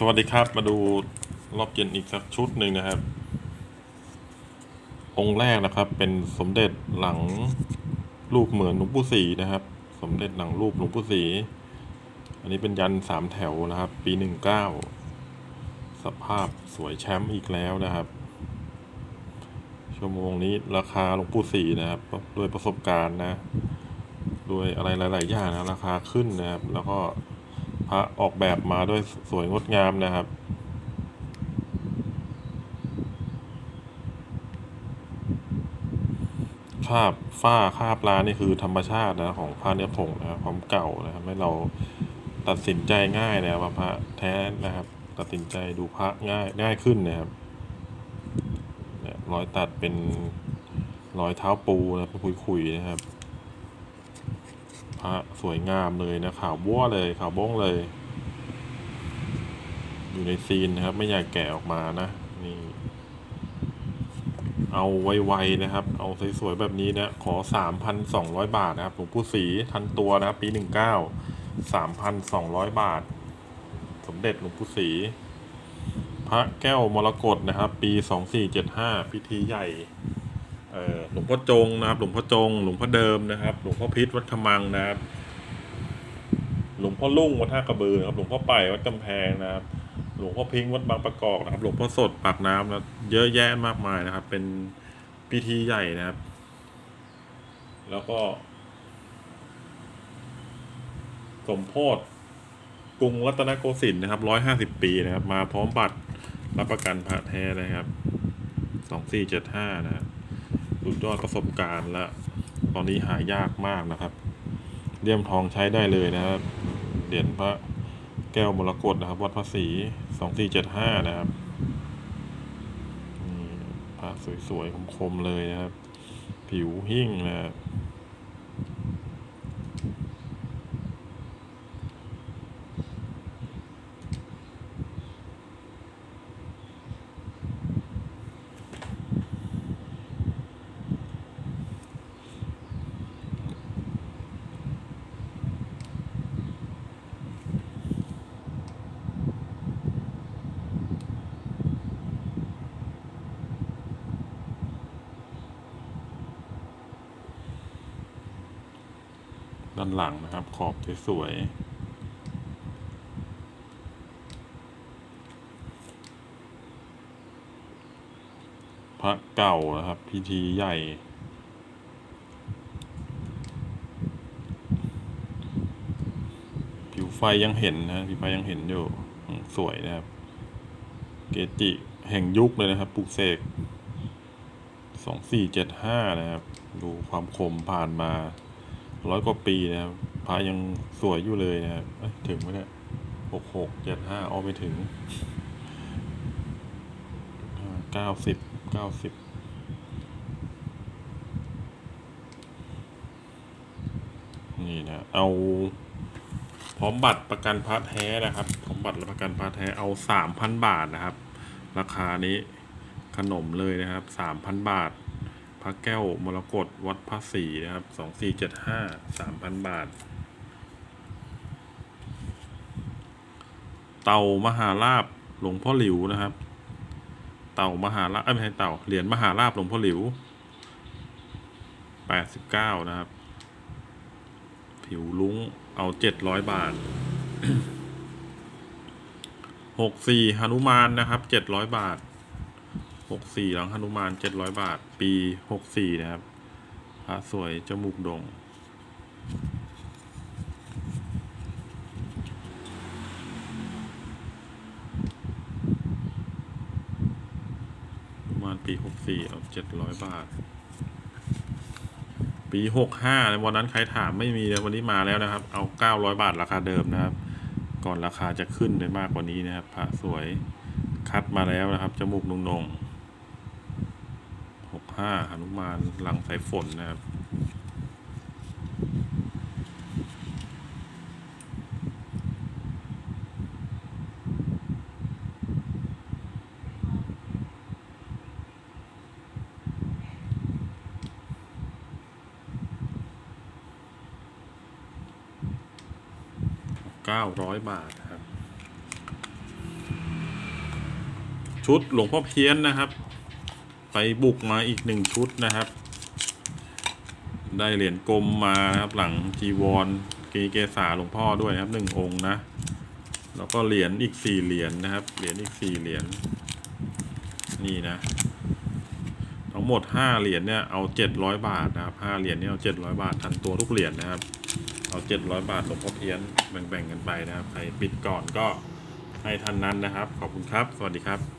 สวัสดีครับมาดูรอบเย็นอีกสักชุดหนึ่งนะครับ องค์แรกนะครับ เป็นสมเด็จหลังรูปเหมือนหลวงปู่ศรีนะครับ สมเด็จหลังรูปหลวงปู่ศรีอันนี้เป็นยันสามแถวนะครับ ปีหนึ่งเก้าสภาพสวยแชมป์อีกแล้วนะครับ ชั่วโมงนี้ราคาหลวงปู่ศรีนะครับด้วยประสบการณ์นะด้วยอะไรหลาย ๆ อย่างนะราคาขึ้นนะครับ แล้วก็ พระออกแบบมาด้วยสวยงดงามนะครับ คาบฝ้าคาบลานี่คือธรรมชาตินะของพระเนื้อผงนะครับความเก่านะครับให้เราตัดสินใจง่ายนะครับพระแท้นะครับ ตัดสินใจดูพระง่ายง่ายขึ้นนะครับนี่รอยตัดเป็นรอยเท้าปูนะครับคุยๆนะครับ พระสวยงามเลยนะขาวบัวเลยขาวบ้งเลย อยู่ในซีนนะครับ ไม่อยากแกะออกมานะนี่ เอาไวๆนะครับ เอาสวยๆแบบนี้นะขอ3,200บาทนะครับหลวงปู่ศรีทันตัวนะครับ ปี19 3,200บาท สมเด็จหลวงปู่ศรีพระแก้วมรกตนะครับ ปี2475พิธีใหญ่ หลวงพ่อจงนะครับ หลวงพ่อจง หลวงพ่อเดิมนะครับ หลวงพ่อพิษวัดขมังนะครับ หลวงพ่อลุ่งวัดท่ากระบือนะครับ หลวงพ่อไปวัดกำแพงนะครับ หลวงพ่อพิงวัดบางประกอบนะครับ หลวงพ่อสดปากน้ำนะเยอะแยะมากมายนะครับ เป็นพิธีใหญ่นะครับ แล้วก็ สมโพธกรุงรัตนโกสินทร์นะครับร้อยห้าสิบปีนะครับ มาพร้อมบัตรรับประกันพระแท้นะครับสองสี่เจ็ดห้านะครับ สุดยอดประสบการณ์และตอนนี้หายากมากนะครับเลี่ยมทองใช้ได้เลยนะครับเหรียญพระแก้วมรกตนะครับวัดพระศรีสองสี่เจ็ดห้านะครับนี่พระสวยๆคมๆเลยนะครับ ผิวหิ่งนะครับ ด้านหลังนะครับ ขอบสวยๆพระเก่านะครับ พิธีใหญ่ ผิวไฟยังเห็นนะผิวไฟยังเห็นอยู่ สวยนะครับ เกจิแห่งยุคเลยนะครับปลุกเสกสองสี่เจ็ดห้านะครับ ดูความคมผ่านมา ร้อยกว่าปีนะครับพระยังสวยอยู่เลยนะครับถึงไหมเนี่ยหกหกเจ็ดห้าเอาไปถึงเก้าสิบเก้าสิบนี่นะ เอาพร้อมบัตรประกันพระแท้นะครับพร้อมบัตรประกันพระแท้เอาสามพันบาทนะครับ ราคานี้ขนมเลยนะครับสามพันบาท พระแก้วมรกตวัดพระศรีนะครับสองสี่เจ็ดห้าสามพันบาท เต่ามหาลาบหลวงพ่อหลิวนะครับ เต่ามหาลาบเอ้ยไม่ใช่เต่าเหรียญมหาลาบหลวงพ่อหลิวแปดสิบเก้านะครับ ผิวลุ้งเอาเจ็ดร้อยบาทหกสี่หนุมานนะครับเจ็ดร้อยบาท หกสี่หลังหนุมานเจ็ดร้อยบาท ปีหกสี่นะครับพระสวยจมูกดงประมาณปีหกสี่เอาเจ็ดร้อยบาท ปีหกห้าวันนั้นใครถามไม่มีเลยวันนี้มาแล้วนะครับ เอาเก้าร้อยบาทราคาเดิมนะครับ ก่อนราคาจะขึ้นได้มากกว่านี้นะครับ พระสวยคัดมาแล้วนะครับ จมูกนุ่งนง ห้าหนุมานหลังสายฝนนะครับเก้าร้อยบาทครับ ชุดหลวงพ่อเพี้ยนนะครับ ไปบุกมาอีกหนึ่งชุดนะครับ ได้เหรียญกลมมานะครับ หลังจีวรกีเกษาหลวงพ่อด้วยนะครับหนึ่งองค์นะ แล้วก็เหรียญอีกสี่เหรียญนะครับ เหรียญอีกสี่เหรียญนี่นะ ทั้งหมดห้าเหรียญเนี่ยเอาเจ็ดร้อยบาทนะครับห้าเหรียญเนี่ยเอาเจ็ดร้อยบาททันตัวทุกเหรียญนะครับ เอาเจ็ดร้อยบาทหลวงพ่อเพี้ยนแบ่งๆกันไปนะครับ ใครปิดก่อนก็ให้ทันนั้นนะครับ ขอบคุณครับ สวัสดีครับ